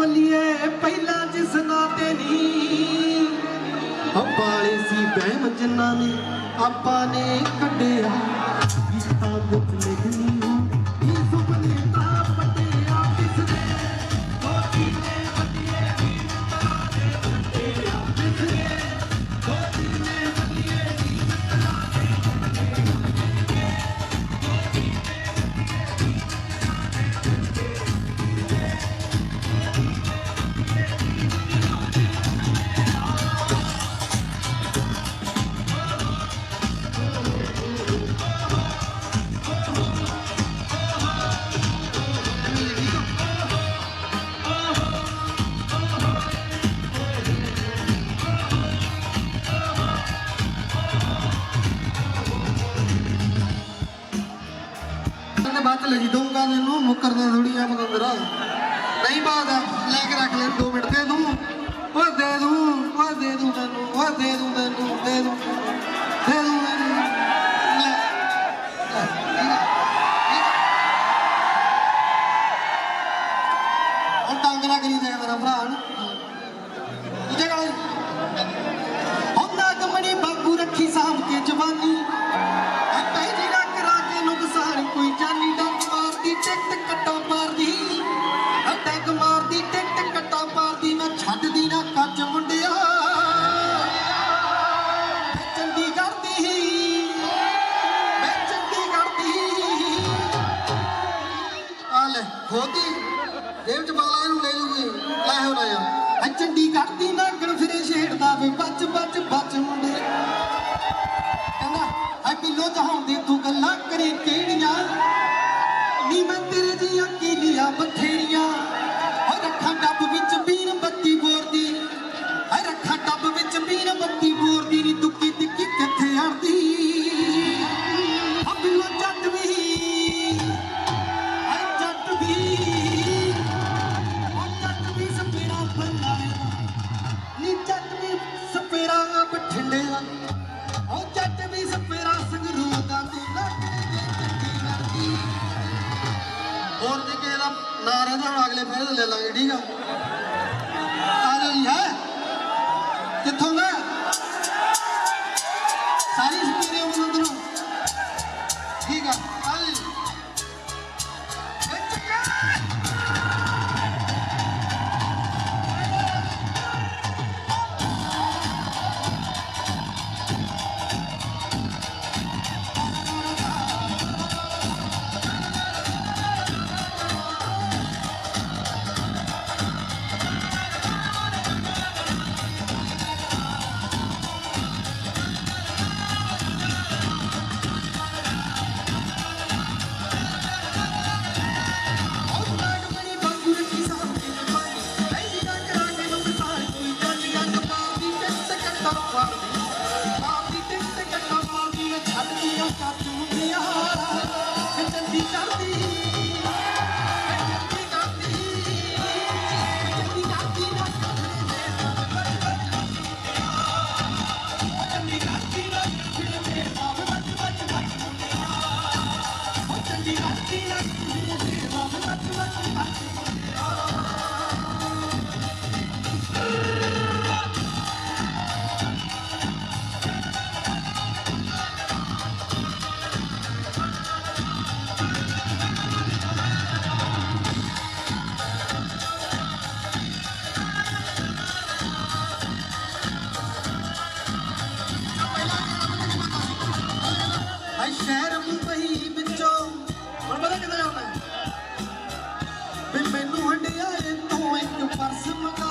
ਬੱਲੀਏ, ਪਹਿਲਾਂ ਜਿਸ ਨਾਂ ਤੇ ਨਹੀਂ ਅੰਬਾਲੇ ਸੀ ਬਹਿਮ ਜਿਨ੍ਹਾਂ ਨੇ, ਆਪਾਂ ਨੇ ਕੱਢਿਆ ਕੀਤਾ ਵਿੱਚ ਤੇ ਬਾਅਦ ਚ ਲੈ ਜੀ ਦਊਂਗਾ ਤੈਨੂੰ ਮੁੱਕਰਦਾ ਥੋੜੀ ਆ ਮਗੰਦਰਾ ਨਹੀਂ ਬਾਤ ਲੈ ਕੇ ਰੱਖ ਲੈ 2 ਮਿੰਟ ਦੇ ਦੂੰ। ਓ ਦੇ ਦੂੰ ਓ ਦੇ ਦੂੰ ਤੈਨੂੰ ਓ ਦੇ ਦੂੰ ਤੈਨੂੰ, ਦੇ ਦੂੰ। ਦੇ ਦੂੰ ਉਹ ਤੰਗ ਨਾ ਕਰੀ ਦੇ ਮੇਰਾ ਭਰਾ ਨੂੰ। ਦੂਜੇ ਗਾਲੇ ਹੁੰਦਾ ਕਮੜੀ ਬਾਗੂ ਰੱਖੀ ਸਾਂਭ ਕੇ ਜਵਾਨੀ। ਲੈ ਖੋਦੀ ਜੇਬ ਚ ਬਾਲਾ ਇਹਨੂੰ ਲੈ ਲੂਗੀ। ਲੈ ਹੋ ਨਾ ਯਾਰ। ਆ ਚੰਡੀਗੜ੍ਹ ਦੀ ਨਾਗਣ ਫਿਰੇ ਛੇੜਦਾ ਵੇ। ਬੱਚ ਬੱਚ ਬੱਚ ਮੁੰਡੇ। ਕਹਿੰਦਾ, ਆ ਕਿਲੋ ਚਾਹੁੰਦੇ ਤੂੰ ਗੱਲਾਂ ਕਰੇ ਕਿਹੜੀਆਂ? ਨੀ ਮੈਂ ਤੇਰੇ ਦੀਆਂ ਕੀਲੀਆਂ ਬਥੇਰੀਆਂ। ਓ ਰੱਖਾਂ ਡੱਬ ਜੇ ਕਿਸੇ ਨਾਂ ਰਹਿੰਦਾ, ਹੁਣ ਅਗਲੇ ਫੇਰ ਲੈ ਲਾਂਗੇ, ਠੀਕ ਆ? ਆ ਜਾ ਜੀ, ਹੈ? ਕਿੱਥੋਂ ਦਾ? ਸਾਰੀ ਸਪੇਰੇ ਅੰਦਰੋਂ। ਠੀਕ ਆ। I shadow we